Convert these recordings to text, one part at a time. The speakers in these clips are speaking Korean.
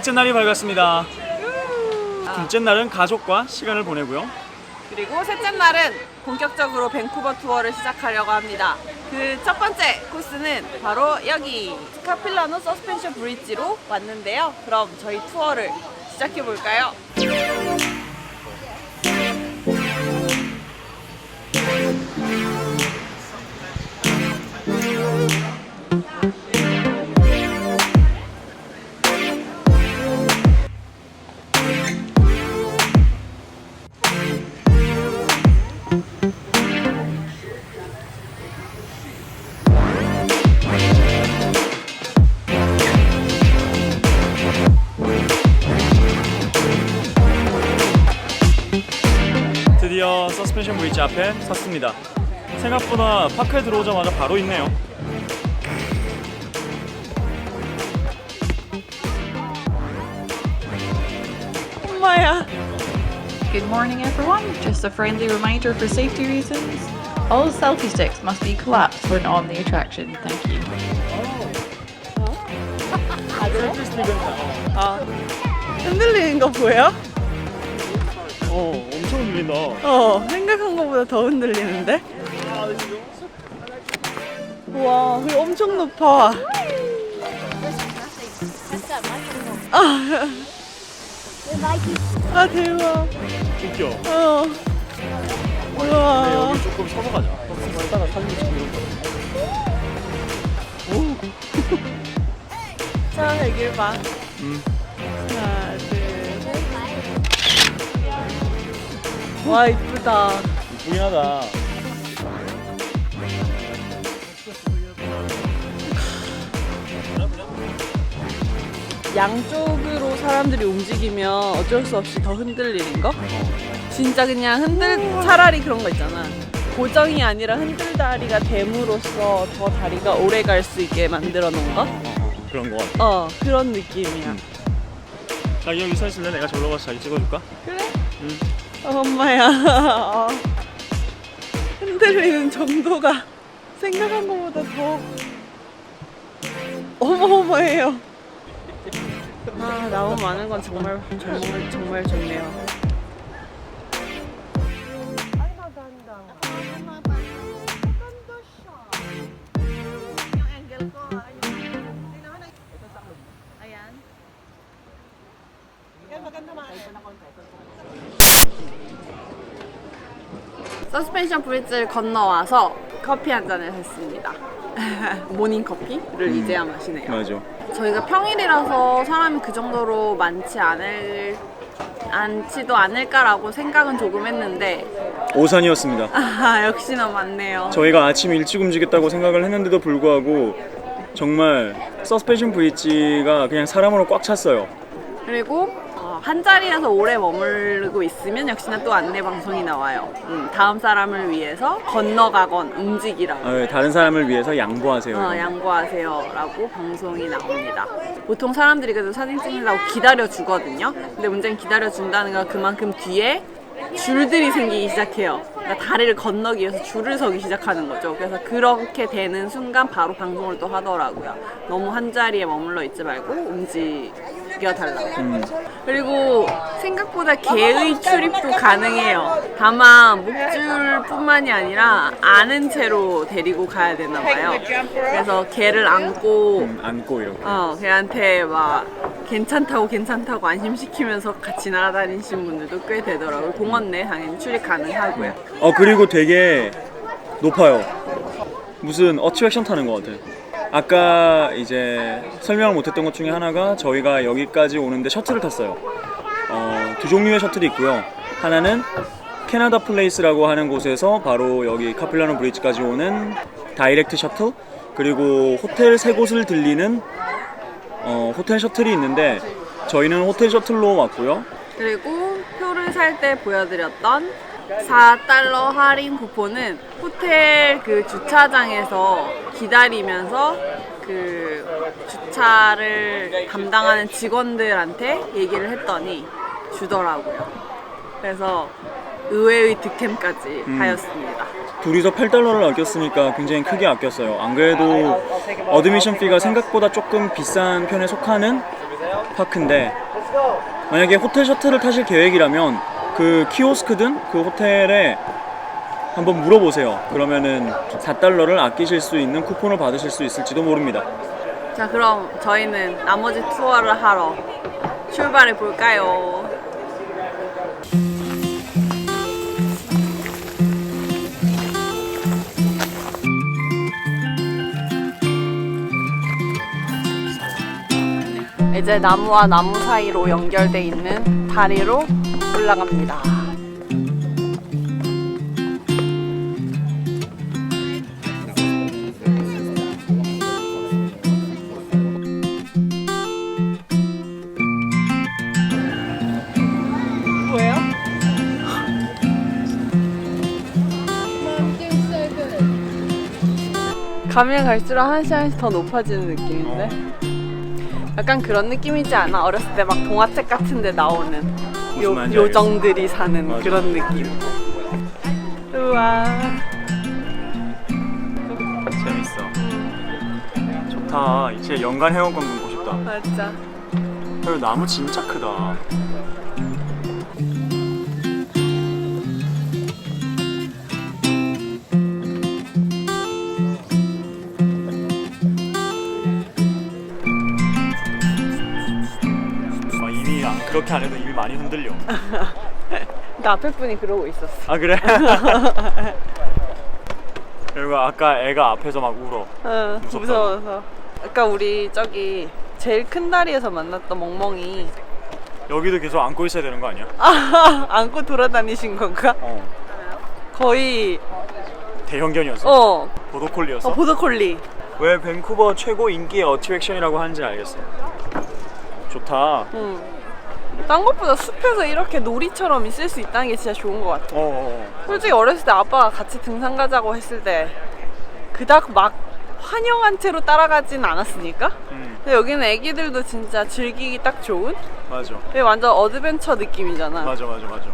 셋째 날이 밝았습니다. 둘째 날은 가족과 시간을 보내고요. 그리고 셋째 날은 본격적으로 밴쿠버 투어를 시작하려고 합니다. 그 첫 번째 코스는 바로 여기 스카필라노 서스펜션 브릿지로 왔는데요. 그럼 저희 투어를 시작해 볼까요? 브릿지 앞에 섰습니다. 생각보다 파크에 들어오자마자 바로 있네요. 엄마야. Good morning, everyone. Just a friendly reminder for safety reasons. All selfie sticks must be collapsed when on the attraction. Thank you. 아, 흔들리는 거 보여? 어, 엄청 들린다. 어, 생각한 것보다 더 흔들리는데? 우와, 그리고 엄청 높아. 아, 아 대박. 웃겨. 어. 우와. 여기 조금. 서서 가다가 사진 찍고 자, 여길 봐. 음. 와, 이쁘다. 이쁘긴 하다. 양쪽으로 사람들이 움직이면 어쩔 수 없이 더 흔들리는 거? 진짜 그냥 흔들, 차라리 그런 거 있잖아. 고정이 아니라 흔들다리가 됨으로써 더 다리가 오래 갈 수 있게 만들어 놓은 거? 그런 거 같아. 어, 그런 느낌이야. 자기 여기 서 있을래? 내가 저기로 가서 자기 찍어줄까? 그래? 응. 어, 엄마야. 어. 흔들리는 정도가 생각한 것보다 더 어마어마해요. 아, 나무 많은 건 정말 정말 정말 좋네요. 서스펜션 브릿지를 건너와서 커피 한 잔을 했습니다. 모닝 커피를 이제야 마시네요. 맞아. 저희가 평일이라서 사람이 그 정도로 많지 않을 않지도 않을까라고 생각은 조금 했는데 오산이었습니다. 아 역시나 많네요. 저희가 아침 일찍 움직였다고 생각을 했는데도 불구하고 정말 서스펜션 브릿지가 그냥 사람으로 꽉 찼어요. 그리고 어, 한 자리에서 오래 머물고 있으면 역시나 또 안내 방송이 나와요. 음, 다음 사람을 위해서 건너가건 움직이라고. 아, 다른 사람을 위해서 양보하세요. 어, 양보하세요라고 방송이 나옵니다. 보통 사람들이 그래도 사진 찍는다고 기다려 주거든요. 근데 문제는 기다려 준다는 건 그만큼 뒤에 줄들이 생기기 시작해요. 그러니까 다리를 건너기 위해서 줄을 서기 시작하는 거죠. 그래서 그렇게 되는 순간 바로 방송을 또 하더라고요. 너무 한 자리에 머물러 있지 말고 움직 여 달라고. 음. 그리고 생각보다 개의 출입도 가능해요. 다만 목줄뿐만이 아니라 아는 채로 데리고 가야 되나 봐요. 그래서 개를 안고 음, 안고 이렇게. 어 걔한테 막 괜찮다고 괜찮다고 안심시키면서 같이 날아다니신 분들도 꽤 되더라고요. 공원 내 당연히 출입 가능하고요. 어 그리고 되게 높아요. 무슨 어트랙션 타는 것 같아. 아까 이제 설명을 못했던 것 중에 하나가 저희가 여기까지 오는데 셔틀을 탔어요. 어, 두 종류의 셔틀이 있고요. 하나는 캐나다 플레이스라고 하는 곳에서 바로 여기 카필라노 브리지까지 오는 다이렉트 셔틀 그리고 호텔 세 곳을 들리는 어, 호텔 셔틀이 있는데 저희는 호텔 셔틀로 왔고요. 그리고 표를 살 때 보여드렸던 4달러 할인 쿠폰은 호텔 그 주차장에서 기다리면서 그 주차를 담당하는 직원들한테 얘기를 했더니 주더라고요. 그래서 의외의 득템까지 음. 하였습니다. 둘이서 8달러를 아꼈으니까 굉장히 크게 아꼈어요. 안 그래도 어드미션 피가 생각보다 조금 비싼 편에 속하는 파크인데 만약에 호텔 셔틀을 타실 계획이라면 그 키오스크든 그 호텔에 한번 물어보세요. 그러면은 4달러를 아끼실 수 있는 쿠폰을 받으실 수 있을지도 모릅니다. 자 그럼 저희는 나머지 투어를 하러 출발해 볼까요? 이제 나무와 나무 사이로 연결돼 있는 다리로 올라갑니다. 가면 갈수록 하나씩 하나씩 더 높아지는 느낌인데? 약간 그런 느낌이지 않아? 어렸을 때 막 동화책 같은 데 나오는 무슨 요, 말인지 요정들이 사는 맞아. 그런 느낌 우와 재밌어. 좋다. 이제 연간 회원권 끊고 싶다. 맞아 그리고 나무 진짜 크다. 아, 이미 안- 그렇게 안 해도 이미 많이 흔들려. 나 앞에 분이 그러고 있었어 아 그래? 그리고 아까 애가 앞에서 막 울어. 응, 무섭다고. 무서워서 아까 우리 저기 제일 큰 다리에서 만났던 멍멍이 여기도 계속 안고 있어야 되는 거 아니야? 아, 안고 돌아다니신 건가? 어. 거의 대형견이었어. 어, 보도콜리였어. 어 보더콜리 왜 밴쿠버 최고 인기 어트랙션이라고 하는지 알겠어. 좋다. 응. 딴 것보다 숲에서 이렇게 놀이처럼 있을 수 있다는 게 진짜 좋은 것 같아. 어, 어, 어. 솔직히 어렸을 때 아빠가 같이 등산 가자고 했을 때 그닥 막 환영한 채로 따라가진 않았으니까. 음, 근데 여기는 애기들도 진짜 즐기기 딱 좋은? 맞아. 이게 완전 어드벤처 느낌이잖아. 맞아, 맞아, 맞아.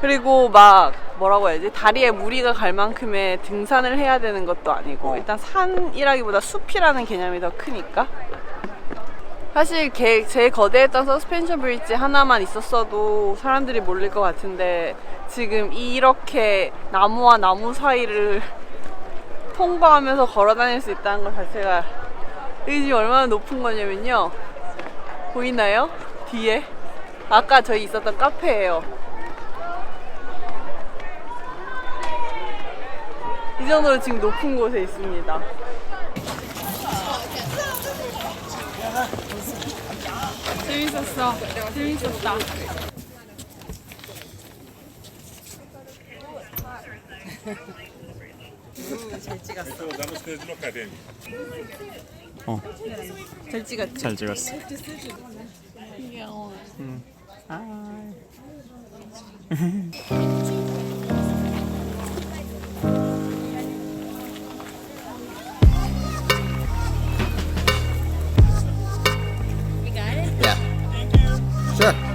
그리고 막 뭐라고 해야지 다리에 무리가 갈 만큼의 등산을 해야 되는 것도 아니고 어. 일단 산이라기보다 숲이라는 개념이 더 크니까 사실 개- 제일 거대했던 서스펜션 브릿지 하나만 있었어도 사람들이 몰릴 것 같은데 지금 이렇게 나무와 나무 사이를 통과하면서 걸어 다닐 수 있다는 것 자체가 이게 지금 얼마나 높은 거냐면요 보이나요? 뒤에 아까 저희 있었던 카페예요 이 정도로 지금 높은 곳에 있습니다. 재밌었어. 재밌었다. 어, 잘 찍었지? 잘 찍었어. 귀여워. Sure. 아, 是。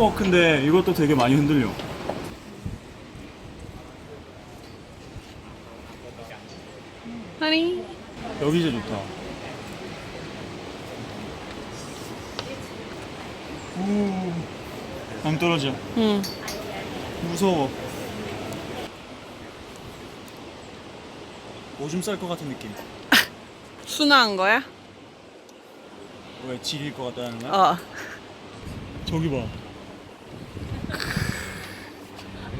클리프 워크인데 이것도 되게 많이 흔들려. 하니? 여기 진짜 좋다. 오, 안 떨어져. 응. 무서워. 오줌 쌀 것 같은 느낌. 순화한 거야? 왜 지릴 것 같다는 거야? 어. 저기 봐.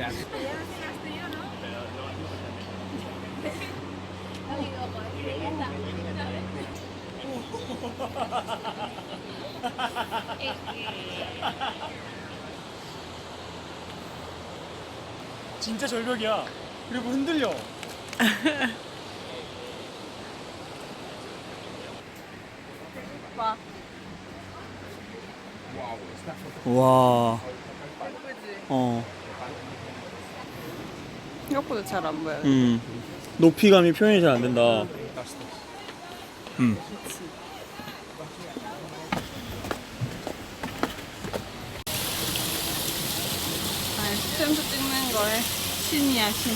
진짜 절벽이야. 그리고 흔들려. 봐. 와. 예쁘지? 어. 생각보다 잘 안 보여. 음. 높이감이 표현이 잘 안 된다. 음. 아, 스탬프 찍는 거에 신이야, 신.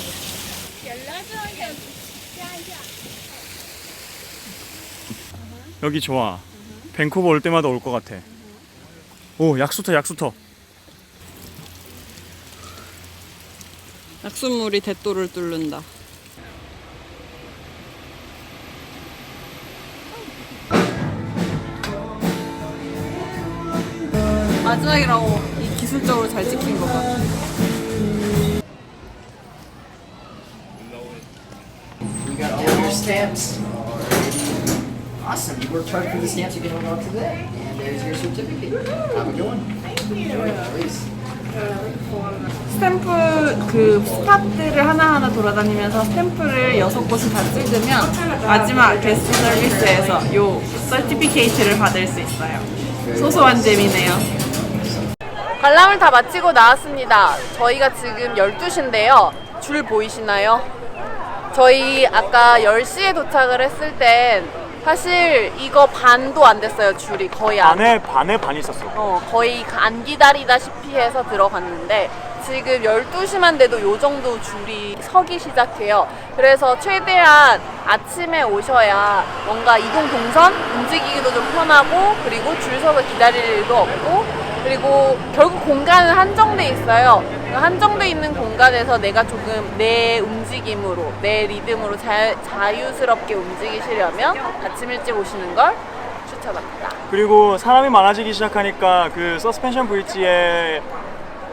여기 좋아. 밴쿠버 올 때마다 올 것 같아. 오, 약수터, 약수터. 약수물이 대도를 뚫는다. 마지막이라고 이 기술적으로 잘 찍힌 거 봐. You got all your stamps. Awesome. You worked hard for the stamps you can hold on to today. And there's your certificate. Have a good one. Enjoy it, please. 스탬프 그 스팟들을 하나하나 돌아다니면서 스탬프를 여섯 곳을 다 찍으면 마지막 게스트 서비스에서 요 서티피케이트를 받을 수 있어요. 소소한 재미네요. 관람을 다 마치고 나왔습니다. 저희가 지금 12시인데요. 줄 보이시나요? 저희 아까 10시에 도착을 했을 땐 사실 이거 반도 안 됐어요. 줄이 거의 안 반에, 반에 반 있었어. 어, 거의 안 기다리다시피 해서 들어갔는데 지금 12시만 돼도 요 정도 줄이 서기 시작해요. 그래서 최대한 아침에 오셔야 뭔가 이동 동선 움직이기도 좀 편하고 그리고 줄 서서 기다릴 일도 없고 그리고 결국 공간은 한정돼 있어요. 그 한정돼 있는 공간에서 내가 조금 내 움직임으로 내 리듬으로 자, 자유스럽게 움직이시려면 아침 일찍 오시는 걸 추천합니다. 그리고 사람이 많아지기 시작하니까 그 서스펜션 브릿지의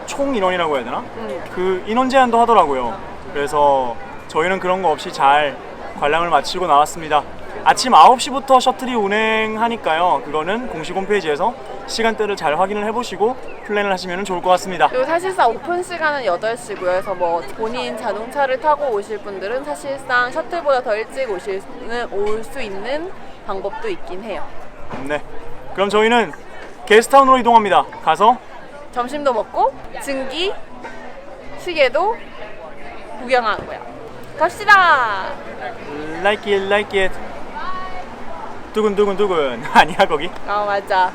총 인원이라고 해야 되나? 음. 그 인원 제한도 하더라고요. 그래서 저희는 그런 거 없이 잘 관람을 마치고 나왔습니다. 아침 9시부터 셔틀이 운행하니까요. 그거는 공식 홈페이지에서 시간대를 잘 확인을 해보시고 플랜을 하시면 좋을 것 같습니다. 그리고 사실상 오픈 시간은 8시고요. 그래서 뭐 본인 자동차를 타고 오실 분들은 사실상 셔틀보다 더 일찍 오실 올수 있는 방법도 있긴 해요. 네. 그럼 저희는 게스트타운으로 이동합니다. 가서 점심도 먹고 증기 시계도 구경하고요. 갑시다. like it, like it. 두근두근두근. 아니야 거기? 아 맞아.